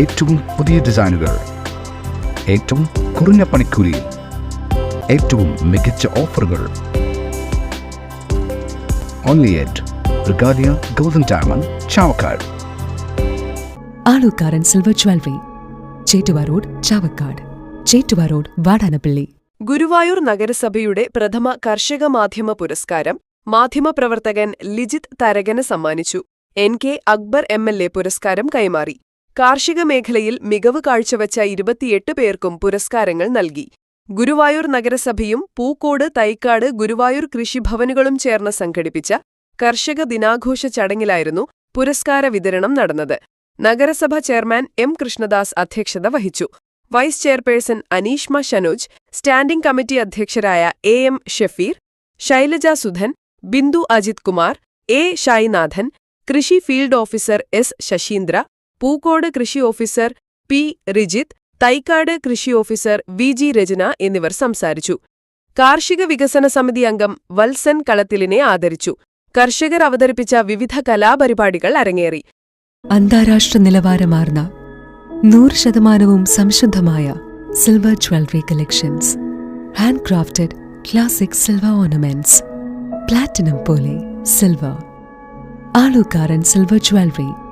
ഏറ്റവും പുതിയ ഡിസൈനുകൾ ഏറ്റവും കുറഞ്ഞ പണിക്കൂലിയിൽ ഏറ്റവും മികച്ച ഓഫറുകൾ. Only at Regalia golden diamond Chavakkad Alukkaran silver jewellery Chettuva road Chavakkad Chettuva road Vadanappally. Guruvayur നഗരസഭയുടെ പ്രഥമ കർഷക മാധ്യമ പുരസ്കാരം മാധ്യമപ്രവർത്തകൻ ലിജിത് തരകന് സമ്മാനിച്ചു. N K Akbar M L A പുരസ്കാരം കൈമാറി. കാർഷിക മേഖലയിൽ മികവ് കാഴ്ചവച്ച ഇരുപത്തിയെട്ട് പേർക്കും പുരസ്കാരങ്ങൾ നൽകി. ഗുരുവായൂർ നഗരസഭയും പൂക്കോട് തൈക്കാട് ഗുരുവായൂർ കൃഷിഭവനുകളും ചേർന്ന് സംഘടിപ്പിച്ച കർഷക ദിനാഘോഷ ചടങ്ങിലായിരുന്നു പുരസ്കാര വിതരണം നടന്നത്. നഗരസഭ ചെയർമാൻ എം കൃഷ്ണദാസ് അധ്യക്ഷത വഹിച്ചു. Vice chairperson Aneeshma Shanoj standing committee അധ്യക്ഷരായ A M Shafeer Shailaja Sudhan Bindu Ajith Kumar A Shainathan കൃഷി field officer S Saseendra Pookode കൃഷി ഓഫീസർ പി. റിജിത്ത് തൈക്കാട് കൃഷി ഓഫീസർ വി. ജി. രചന എന്നിവർ സംസാരിച്ചു. കാർഷിക വികസന സമിതി അംഗം വത്സൻ കളത്തിലിനെ ആദരിച്ചു. കർഷകർ അവതരിപ്പിച്ച വിവിധ കലാപരിപാടികൾ അരങ്ങേറി. അന്താരാഷ്ട്ര നിലവാരമാർന്ന നൂറ് ശതമാനവും സംശുദ്ധമായ silver jewellery collections. Hand crafted classic silver ornaments. Platinum പോലെ silver. Alukkaran silver jewellery.